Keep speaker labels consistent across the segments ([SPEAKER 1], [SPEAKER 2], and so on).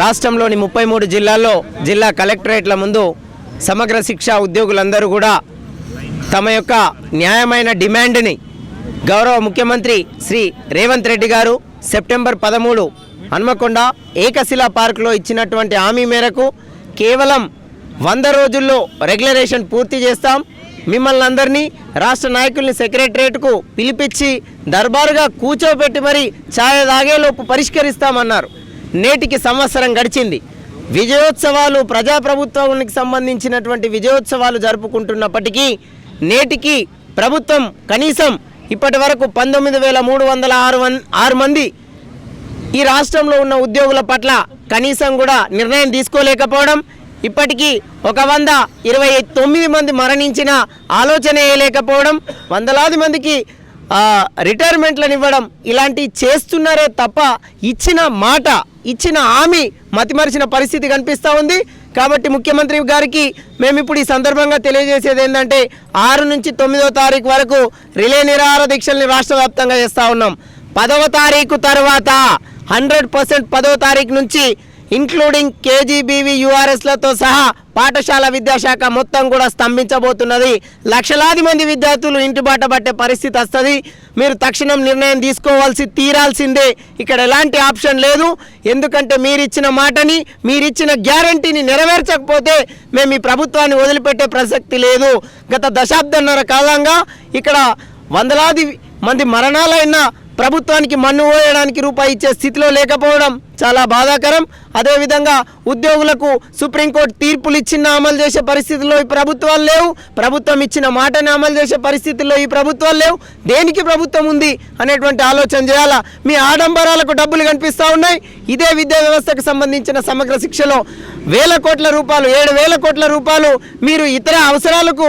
[SPEAKER 1] రాష్ట్రంలోని ముప్పై మూడు జిల్లాల్లో జిల్లా కలెక్టరేట్ల ముందు సమగ్ర శిక్ష ఉద్యోగులందరూ కూడా తమ యొక్క న్యాయమైన డిమాండ్ని గౌరవ ముఖ్యమంత్రి శ్రీ రేవంత్ రెడ్డి గారు సెప్టెంబర్ పదమూడు హన్మకొండ ఏకశిలా పార్కులో ఇచ్చినటువంటి హామీ మేరకు కేవలం వంద రోజుల్లో రెగ్యులరేషన్ పూర్తి చేస్తాం. మిమ్మల్ని అందరినీ రాష్ట్ర నాయకుల్ని సెక్రటరేట్కు పిలిపించి దర్బారుగా కూర్చోబెట్టి మరి ఛాయ తాగేలోపు పరిష్కరిస్తామన్నారు. నేటికి సంవత్సరం గడిచింది. విజయోత్సవాలు ప్రజాప్రభుత్వానికి సంబంధించినటువంటి విజయోత్సవాలు జరుపుకుంటున్నప్పటికీ నేటికి ప్రభుత్వం కనీసం ఇప్పటి వరకు పంతొమ్మిది వేల మూడు వందల ఆరు ఆరు మంది ఈ రాష్ట్రంలో ఉన్న ఉద్యోగుల పట్ల కనీసం కూడా నిర్ణయం తీసుకోలేకపోవడం ఇప్పటికీ ఒక వంద ఇరవై తొమ్మిది మంది మరణించిన ఆలోచన వేయలేకపోవడం వందలాది మందికి రిటైర్మెంట్లను ఇవ్వడం ఇలాంటివి చేస్తున్నారే తప్ప ఇచ్చిన మాట ఇచ్చిన హామీ మతిమరిచిన పరిస్థితి కనిపిస్తూ ఉంది. కాబట్టి ముఖ్యమంత్రి గారికి మేము ఇప్పుడు ఈ సందర్భంగా తెలియజేసేది ఏంటంటే ఆరు నుంచి తొమ్మిదో తారీఖు వరకు రిలే నిరాహార దీక్షల్ని రాష్ట్ర వ్యాప్తంగా చేస్తూ ఉన్నాం. పదవ తారీఖు తర్వాత హండ్రెడ్ పర్సెంట్ పదవ తారీఖు నుంచి ఇంక్లూడింగ్ కేజీబీవి యూఆర్ఎస్లతో సహా పాఠశాల విద్యాశాఖ మొత్తం కూడా స్తంభించబోతున్నది. లక్షలాది మంది విద్యార్థులు ఇంటి బాట పట్టే పరిస్థితి వస్తుంది. మీరు తక్షణం నిర్ణయం తీసుకోవాల్సి తీరాల్సిందే. ఇక్కడ ఎలాంటి ఆప్షన్ లేదు. ఎందుకంటే మీరిచ్చిన మాటని మీరిచ్చిన గ్యారంటీని నెరవేర్చకపోతే మేము ఈ ప్రభుత్వాన్ని వదిలిపెట్టే ప్రసక్తి లేదు. గత దశాబ్దన్నర కాలంగా ఇక్కడ వందలాది మంది మరణాలైన ప్రభుత్వానికి మన్ను ఓయడానికి రూపాయి ఇచ్చే స్థితిలో లేకపోవడం చాలా బాధాకరం. అదేవిధంగా ఉద్యోగులకు సుప్రీంకోర్టు తీర్పులు ఇచ్చిన అమలు చేసే పరిస్థితుల్లో ఈ ప్రభుత్వాలు లేవు. ప్రభుత్వం ఇచ్చిన మాటని అమలు చేసే పరిస్థితుల్లో ఈ ప్రభుత్వాలు లేవు. దేనికి ప్రభుత్వం ఉంది అనేటువంటి ఆలోచన చేయాలా? మీ ఆడంబరాలకు డబ్బులు కనిపిస్తూ ఉన్నాయి. ఇదే విద్యా వ్యవస్థకు సంబంధించిన సమగ్ర శిక్షలో వేల కోట్ల రూపాయలు ఏడు వేల కోట్ల రూపాయలు మీరు ఇతర అవసరాలకు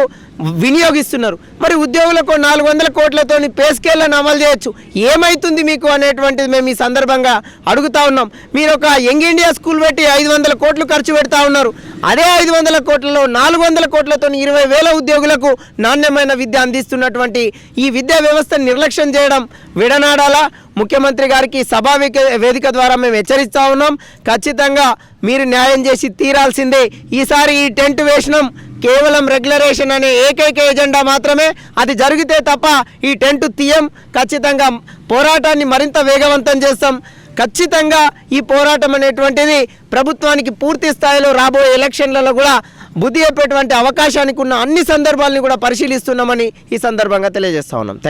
[SPEAKER 1] వినియోగిస్తున్నారు. మరి ఉద్యోగులకు నాలుగు వందల కోట్లతోని పే స్కేళ్ళను అమలు చేయొచ్చు. ఏమైతుంది మీకు అనేటువంటిది మేము ఈ సందర్భంగా అడుగుతా ఉన్నాం. మీరు ఒక యంగ్ ఇండియా స్కూల్ పెట్టి ఐదు వందల కోట్లు ఖర్చు పెడతా ఉన్నారు. అదే ఐదు వందల కోట్లలో నాలుగు వందల కోట్లతో ఇరవై వేల ఉద్యోగులకు నాణ్యమైన విద్య అందిస్తున్నటువంటి ఈ విద్యా వ్యవస్థను నిర్లక్ష్యం చేయడం విడనాడాలా? ముఖ్యమంత్రి గారికి సభా వేదిక ద్వారా మేము హెచ్చరిస్తా ఉన్నాం. ఖచ్చితంగా మీరు న్యాయం చేసి తీరాల్సిందే. ఈసారి ఈ టెంట్ వేసినాం కేవలం రెగ్యులరేషన్ అనే ఏకైక ఎజెండా మాత్రమే. అది జరిగితే తప్ప ఈ టెంట్ తీయం. ఖచ్చితంగా పోరాటాన్ని మరింత వేగవంతం చేస్తాం. ఖచ్చితంగా ఈ పోరాటం అనేటువంటిది ప్రభుత్వానికి పూర్తి స్థాయిలో రాబోయే ఎలక్షన్లలో కూడా బుద్ధి చెప్పేటువంటి అవకాశానికి ఉన్న అన్ని సందర్భాలను కూడా పరిశీలిస్తున్నామని ఈ సందర్భంగా తెలియజేస్తా ఉన్నాం. థ్యాంక్